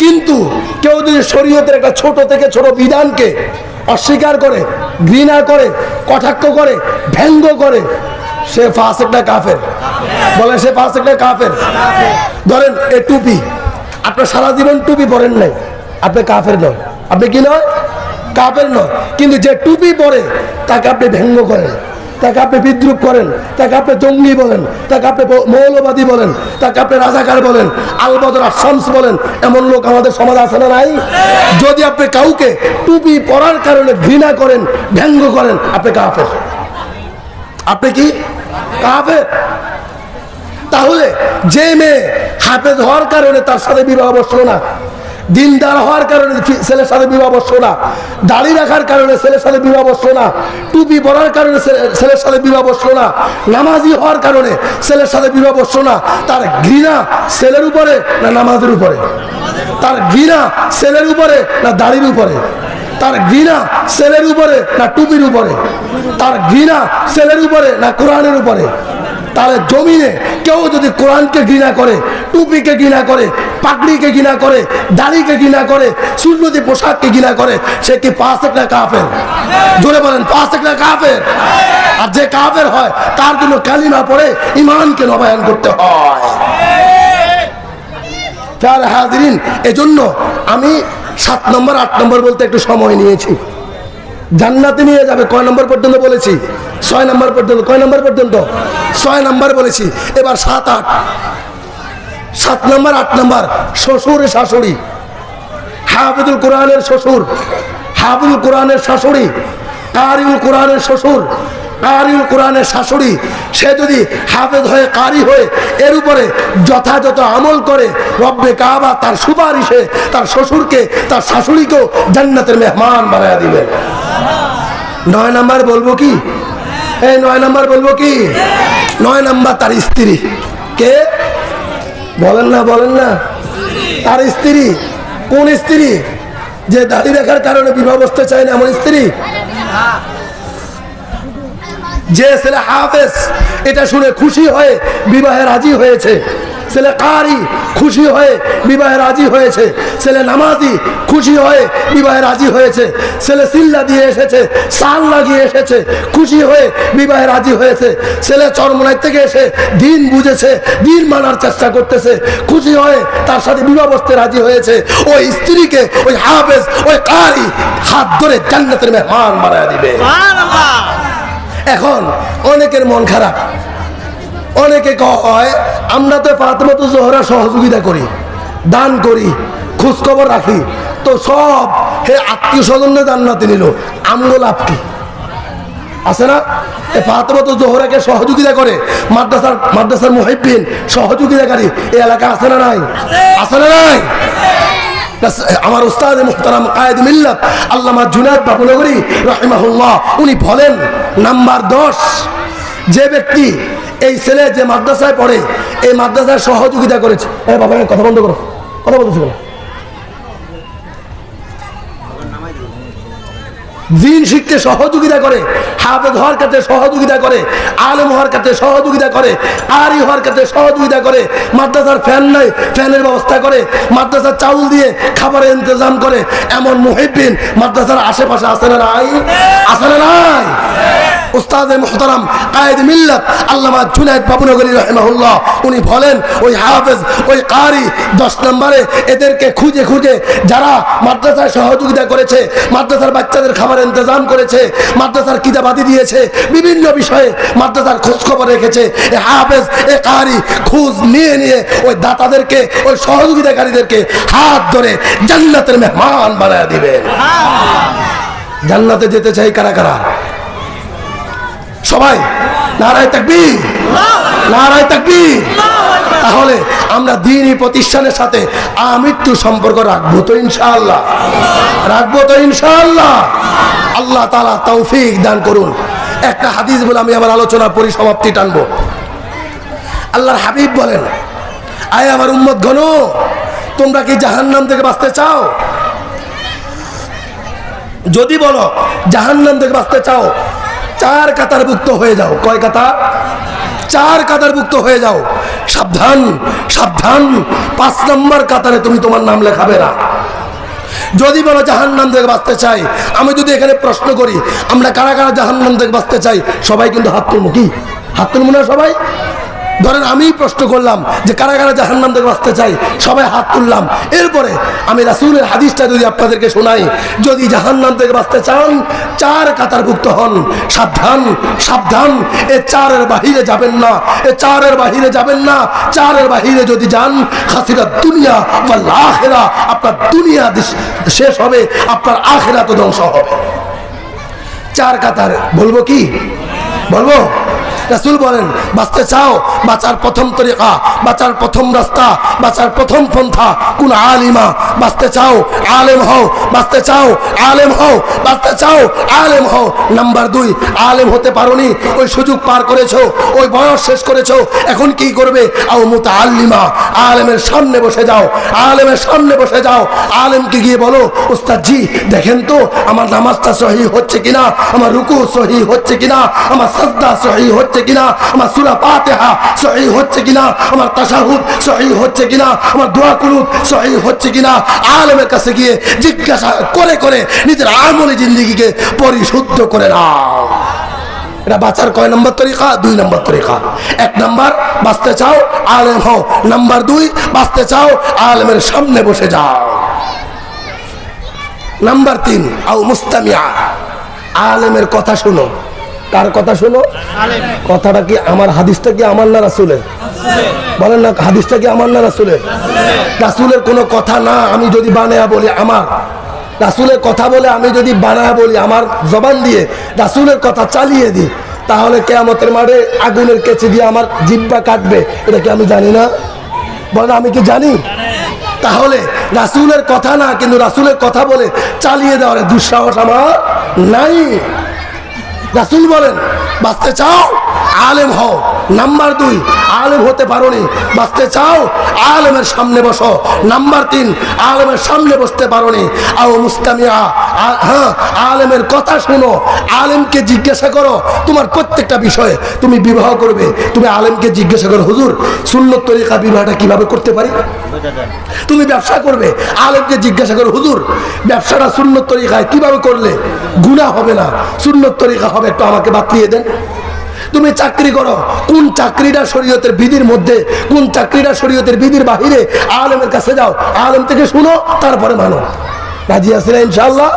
কিন্তু কেউ যদি শরীয়তের একটা ছোট থেকে ছোট বিধানকে অস্বীকার করে, ঘৃণা করে, কটাক্ষ করে ব্যঙ্গ করে, সে ফাসেকটা কাফের। বলে সে ফাসেকটা কাফের। ধরেন এ টুপি, আপনার সারা জীবন টুপি পরেন নাই, আপনি কাফের নয় আপনি কি নয়? কাফের নয় কিন্তু যে টুপি পরে, তাকে আপনি ব্যঙ্গ করেন। তাকে আপনি বিদ্রুপ করেন, তাকে আপনি জঙ্গি বলেন, তাকে আপনি মৌলবাদী বলেন, তাকে আপনি রাজাকার বলেন আলবদর আসামস বলেন, এমন লোক আমাদের সমাজ আছে না নাই? যদি আপনি কাউকে টুপি পরার কারণে ঘৃণা করেন, ব্যঙ্গ করেন, আপনি কাফের। আপনি কি কাফের? তাহলে যে মেয়ে হাফেজ হওয়ার কারণে তার সাথে বিবাহ বসল না দিনদার হওয়ার কারণে ছেলের সাথে বিবাহ বসল না। দাড়ি রাখার কারণে ছেলের সাথে বিবাহ বসল না। টুপি পরার কারণে ছেলে- ছেলের সাথে বিবাহ বসল না। নামাজি হওয়ার কারণে ছেলের সাথে বিবাহ বসল না। তার ঘৃণা ছেলের উপরে না নামাজের উপরে? তার ঘৃণা ছেলের উপরে না দাড়ির উপরে? তার ঘৃণা ছেলের উপরে না টুপির উপরে? তার ঘৃণা ছেলের উপরে না কোরআনের উপরে? তাহলে জমিনে কেউ যদি কোরআনকে ঘৃণা করে, টুপিকে ঘৃণা করে, পাগড়িকে ঘৃণা করে, দাড়িকে ঘৃণা করে, সুন্নতি পোশাককে ঘৃণা করে, সে কি পাঁচ একটা কাফের? জোরে বলেন পাঁচ একটা কাফের? আর যে কাফের হয়, তার জন্য কালিমা পড়ে ইমানকে নবায়ন করতে হয়। চার হাজিরিন, এজন্য আমি সাত নম্বর, আট নম্বর বলতে একটু সময় নিয়েছি। জান্নাতে নিয়ে যাবে। কয় নম্বর পর্যন্ত বলেছি? ছয় নম্বর পর্যন্ত। কয় নম্বর পর্যন্ত? ছয় নম্বর বলেছি। এবার সাত আট। সাত নম্বর, আট নম্বর। শ্বশুর, শাশুড়ি। হাফিদুল কোরআনের শ্বশুর। হাফিদুল কোরআনের শাশুড়ি। কারিউল কোরআনের শ্বশুর। কারিউল কোরআনের শাশুড়ি। সে যদি হাফেজ হয়ে, কারি হয়ে, এর উপরে যথাযথ আমল করে, রব্বে কাবা তার সুপারিশে তার শ্বশুরকে, তার শাশুড়িকেও জান্নাতের মেহমান বানায় দিবেন। নয় নাম্বার বলব কি? এই নয় নাম্বার বলব কি? নয় নাম্বার তার স্ত্রী। কে? বলেন না বলেন না। তার স্ত্রী। কোন স্ত্রী? যে দাড়ি রাখার কারণে বিবাহ বসতে চায় না, এমন স্ত্রী? যে ছেলে হাফেজ, এটা শুনে খুশি হয়ে বিবাহে রাজি হয়েছে। ছেলে কারি খুশি হয়ে বিবাহে রাজি হয়েছে? ছেলে নামাজি খুশি হয়ে বিবাহে রাজি হয়েছে? ছেলে সিল্লা দিয়ে এসেছে সাল লাগিয়ে এসেছে খুশি হয়ে বিবাহে রাজি হয়েছে? ছেলে চরমনাই থেকে এসে দিন বুঝেছে দিন মানার চেষ্টা করতেছে খুশি হয়ে তার সাথে বিবাহ বসতে রাজি হয়েছে। ওই স্ত্রীকে ওই হাফেজ ওই কারি হাত ধরে জান্নাতের মেহমান বানায় দিবে। এখন অনেকের মন খারাপ। অনেকে কয়, আমরা তো ফাতেমাতু জোহরা সহযোগিতা করি, দান করি খোঁজ খবর রাখি। তো সব হে আত্মীয় স্বজনরা জান্নাতে নিল। আমগো লাভ কি? আছে না? এ ফাতেমাতু জোহরাকে সহযোগিতা করে, মাদ্রাসার মাদ্রাসার মুহিব্বিন সহযোগিতাকারী। এই এলাকা আছে না নাই? আছে না নাই? আমার উস্তাদ মুহতারাম কায়েদ মিল্লাত, আল্লামা জুনাদ বাবুনগরী রাহিমাহুল্লাহ, উনি বলেন, নাম্বার দশ, যে ব্যক্তি এই ছেলে যে মাদ্রাসায় পড়ে, এই মাদ্রাসায় সহযোগিতা করেছে। এ বাবা কথা বন্ধ করো। কথা বলতেছি কেন? দিন শিখতে সহযোগিতা করে, হাফেজ হওয়ার ক্ষেত্রে সহযোগিতা করে, আলম হওয়ার ক্ষেত্রে সহযোগিতা করে আরি হওয়ার ক্ষেত্রে সহযোগিতা করে, মাদ্রাসার ফ্যান নাই, ফ্যানের ব্যবস্থা করে, মাদ্রাসার চাউল দিয়ে খাবারের ইন্তজাম করে, এমন মুহিবিন মাদ্রাসার আশেপাশে আসে না নাই? আসে না নাই? উস্তাদে মোহতারাম কায়েদ মিল্লাত আল্লামা জুনায়দ বাবুনগরী রহমাহুল্লাহ উনি বলেন ওই হাফেজ ওই কারি দশ নম্বরে এদেরকে খুঁজে খুঁজে যারা মাদ্রাসায় সহযোগিতা করেছে মাদ্রাসার বাচ্চাদের খাবার ইন্তজাম করেছে মাদ্রাসার কিতাবাদি দিয়েছে বিভিন্ন বিষয়ে মাদ্রাসার খোঁজখবর রেখেছে এ হাফেজ এ কারি খোঁজ নিয়ে নিয়ে ওই দাতাদেরকে ওই সহযোগিতাকারীদেরকে হাত ধরে জান্নাতের মেহমান বানায় দিবেন জান্নাতে যেতে চাই কারা কারা? সবাই, নারায় থাকবি নারায় থাকবি তাহলে আমরা দিনই প্রতিষ্ঠানের সাথে আমৃত্যু সম্পর্ক রাখব তো ইনশাআল্লাহ। রাখব তো ইনশাআল্লাহ। আল্লাহ তালা তৌফিক দান করুন। একটা হাদিস বলে আমি আবার আলোচনা পরিসমাপ্তি টানবো। আল্লাহর হাবিব বলেন, আয় আমার উম্মত ঘন তোমরা কি জাহান্নাম থেকে বাঁচতে চাও? যদি বলো, জাহান্নাম থেকে বাঁচতে চাও চার কাতার ভুক্ত হয়ে যাও। কয় কাতার চার কাতারভুক্ত হয়ে যাও। সাবধান সাবধান। পাঁচ নম্বর কাতারে তুমি তোমার নাম লেখাবে না। যদি বলো জাহান নাম থেকে বাঁচতে চাই, আমি যদি এখানে প্রশ্ন করি, আমরা কারা কারা জাহান নাম থেকে বাঁচতে চাই, সবাই কিন্তু হাত তুলবো কি? হাত তুলবো না সবাই? ধরেন আমি প্রশ্ন করলাম যে কারা কারা জাহান্নাম থেকে বাঁচতে চাই, সবাই হাত তুললাম। এরপরে আমি রাসুলের হাদিসটা যদি আপনাদেরকে শোনাই, যদি জাহান্নাম থেকে বাঁচতে চান, চার কাতার কাতারভুক্ত হন। সাবধান সাবধান, এ চারের বাহিরে যাবেন না, এ চারের বাহিরে যাবেন না, চারের বাহিরে যদি যান, খাসিরা দুনিয়া বা আখেরা, আপনার দুনিয়া শেষ হবে, আপনার আখেরা তো ধ্বংস হবে। চার কাতার, বলব কি? বলব? রাসুল বলেন, বাঁচতে চাও, বাঁচার প্রথম তরিকা, বাঁচার প্রথম রাস্তা, বাঁচার প্রথম পন্থা, কোন আলিমা, বাঁচতে চাও, আলেম হও, বাঁচতে চাও, আলেম হও, বাঁচতে চাও, আলেম হও। নাম্বার দুই, আলেম হতে পারোনি, ওই সুযোগ পার করেছ, ওই বয়স শেষ করেছ, এখন কি করবে? আও মুতা আল্লিমা আলেমের সামনে বসে যাও, আলেমের সামনে বসে যাও। আলেমকে গিয়ে বলো উস্তাদ জি দেখেন তো, আমার নামাজটা সহি হচ্ছে কিনা, আমার রুকু সহি হচ্ছে কিনা, আমার সাজদা সহি হচ্ছে কিনা? আমার সুরা পাতেহা সহি হচ্ছে কিনা? আমার তাশাহুদ সহি হচ্ছে কিনা? আমার দোয়া কুনুত সহি হচ্ছে কিনা? আলেমের কাছে গিয়ে জিজ্ঞাসা করে করে নিজের আমলে জিন্দিগিকে পরিশুদ্ধ করে নাও। এটা বাঁচার কয় নম্বর তরিকা? দুই নম্বর তরিকা। এক নম্বর, বাঁচতে চাও, আলেম হও। দুই, বাঁচতে চাও, আলেমের সামনে বসে যাও। নাম্বার তিন, আও মুস্তামিয়া। আলেমের কথা শুনো। কার কথা শুনো? কথাটা কি আমার হাদিসটা কি আমার না রাসুলের? বলেন না হাদিসটা কি আমার না রাসুলের? রাসুলের কোনো কথা না আমি যদি বানায়া বলি আমার। রাসুলের কথা বলে আমি যদি বানায়া বলি আমার জবান দিয়ে রাসুলের কথা চালিয়ে দিই তাহলে কেয়ামতের মাঠে আগুনের কেচি দিয়ে আমার জিব্বা কাটবে। এটা কি আমি জানি না? বলেন আমি কি জানি? তাহলে রাসুলের কথা না কিন্তু রাসুলের কথা বলে চালিয়ে দেওয়ার দুঃসাহস আমার নাই। রাসুল বলেন, বাঁচতে চাও, আলেম হও। নাম্বার দুই, আলেম হতে পারো নি বাঁচতে চাও, আলেমের সামনে বসো। নাম্বার তিন, আলেমের সামনে বসতে পারো নি আও মুস্তামিয়া হ্যাঁ আলেমের কথা শুনো। আলেমকে জিজ্ঞাসা করো, তোমার প্রত্যেকটা বিষয়ে। তুমি বিবাহ করবে, তুমি আলেমকে জিজ্ঞাসা করো, হুজুর, সুন্নত তরিকা বিবাহটা কীভাবে করতে পারি? তুমি ব্যবসা করবে, আলেমকে জিজ্ঞাসা করো, হুজুর, ব্যবসাটা সুন্নত তরিকায় কীভাবে করলে গুণা হবে না? সুন্নত তরিকা হবে, একটু আমাকে বাতলিয়ে দেন। তুমি চাকরি করো, কোন চাকরিটা শরীয়তের বিধির মধ্যে, কোন চাকরিটা শরীয়তের বিধির বাহিরে, আলেমের কাছে যাও, আলেম থেকে শুনো, তারপরে মানো। রাজি আছে না ইনশাল্লাহ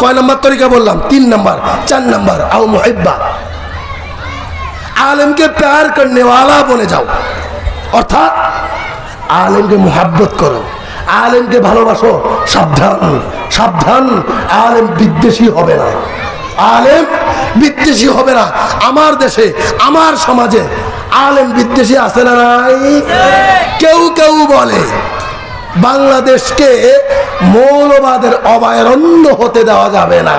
কয় নম্বর তরিকা বললাম? তিন নম্বর, চার নম্বর আলমকে প্যার করেওয়ালা যাও। অর্থাৎ মোহাব্বত করো। আলেমকে ভালোবাসো, সাবধান সাবধান। আলেম বিদ্বেষী হবে না। আলেম বিদ্বেষী হবে না। আমার দেশে, আমার সমাজে আলেম বিদ্বেষী আছে না নাই? কেউ কেউ বলে। বাংলাদেশকে মৌলবাদের অভয়ারণ্য হতে দেওয়া যাবে না।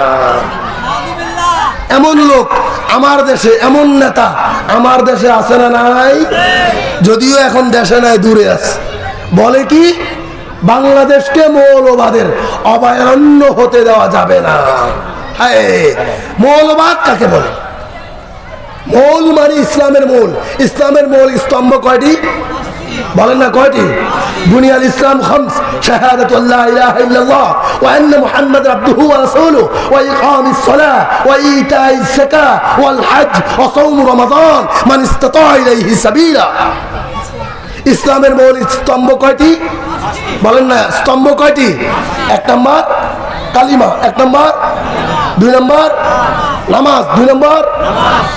এমন লোক আমার দেশে, এমন নেতা আমার দেশে আছে না নাই? যদিও এখন দেশে নাই, দূরে আছে। বলে কি? বাংলাদেশকে মৌলবাদের অভয়ারণ্য হতে দেওয়া যাবে না। মৌলবাদ কাকে বলে? মৌল মানে ইসলামের মূল। ইসলামের মূল স্তম্ভ কয়টি? বলেন না কয়টি? বুনিয়াল ইসলাম খামস, শাহাদাত আল্লাহ ইলাহা ইল্লাল্লাহ, ওয়া আন্না মুহাম্মাদ আবদুহু ওয়া রাসূলুহু, ওয়া ইকামিস সালাহ, ওয়া ইতাইস যাকাহ, ওয়াল হজ ওয়া সাওম রমাদান, মান ইসতাতা ইলাইহি সাবিলা। ইসলামের মূল স্তম্ভ কয়টি? বলেন না, স্তম্ভ কয়টি? এক নম্বর, কালিমা, এক নম্বর, দুই নম্বর, নামাজ, দুই নম্বর,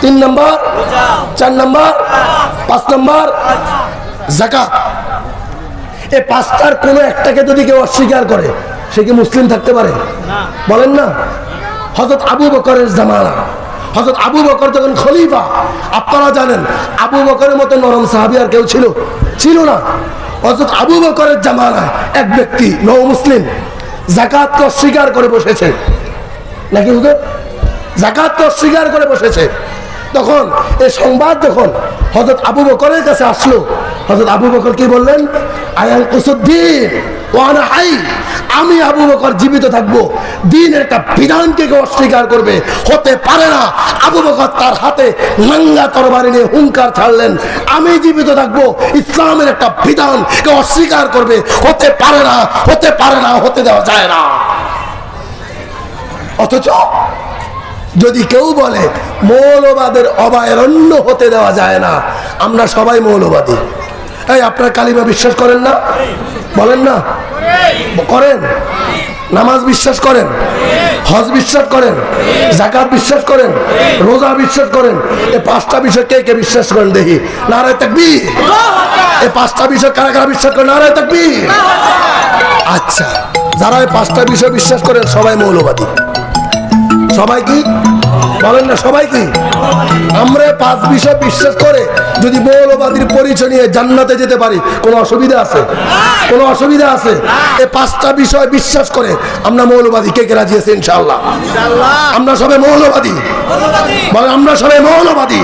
তিন নম্বর, চার নম্বর, পাঁচ নম্বর জাকাত। এই পাঁচটার কোনো একটাকে যদি কেউ অস্বীকার করে সে কি মুসলিম থাকতে পারে? বলেন না। হজরত আবু বকরের জামানা হজরত আবু বকর যখন খলিফা আপনারা জানেন আবু বকরের মতো নরম সাহাবি আর কেউ ছিল? ছিল না। হজরত আবু বকরের জামানায় এক ব্যক্তি নৌ মুসলিম জাকাতকে অস্বীকার করে বসেছে। নাকি হুজুর? জাকাতকে অস্বীকার করে বসেছে। তখন এই সংবাদ যখন হজরত আবু বকরের কাছে আসলো হজরত আবু বকর কি বললেন? আয়াল কুসুদ্দিন ওয়ানা হাই, আমি আবু বকর জীবিত থাকব। দিনের একটা বিধানকে কেউ অস্বীকার করবে, হতে পারে না। আবু বকর তার হাতে নাঙ্গা তরবারি নিয়ে হুঙ্কার ছাড়লেন। আমি জীবিত থাকব, ইসলামের একটা বিধান কেউ অস্বীকার করবে, হতে পারে না, হতে পারে না, হতে দেওয়া যায় না। অথচ যদি কেউ বলে, মৌলবাদের অবায়রণ্য হতে দেওয়া যায় না, আমরা সবাই মৌলবাদী। এই, আপনার কালিমা বিশ্বাস করেন না? বলেন না? করেন। নামাজ বিশ্বাস করেন? হজ বিশ্বাস করেন? জাকাত বিশ্বাস করেন? রোজা বিশ্বাস করেন? এই পাঁচটা বিষয় কে কে বিশ্বাস করেন দেখি? নারায় তাকবি এই পাঁচটা বিষয় কারা কারা বিশ্বাস করেন? নারায় তাকবি আচ্ছা যারা এই পাঁচটা বিষয় বিশ্বাস করেন, সবাই মৌলবাদী। সবাই কি? বলেন না, সবাই কি? আমরা পাঁচ বিষয় বিশ্বাস করে যদি মৌলবাদীর পরিচয় নিয়ে জান্নাতে যেতে পারি, কোনো অসুবিধা আছে? কোনো অসুবিধা আছে? এই পাঁচটা বিষয় বিশ্বাস করে আমরা মৌলবাদী কে কে রাজি আছে ইনশাল্লাহ আমরা সবাই মৌলবাদী। বলেন, আমরা সবাই মৌলবাদী।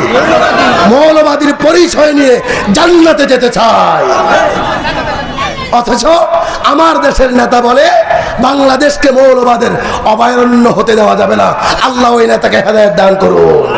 মৌলবাদীর পরিচয় নিয়ে জান্নাতে যেতে চাই। অথচ আমার দেশের নেতা বলে বাংলাদেশকে মৌলবাদের অভয়ারণ্য হতে দেওয়া যাবে না। আল্লাহ ওই নেতাকে হেদায়ত দান করুন।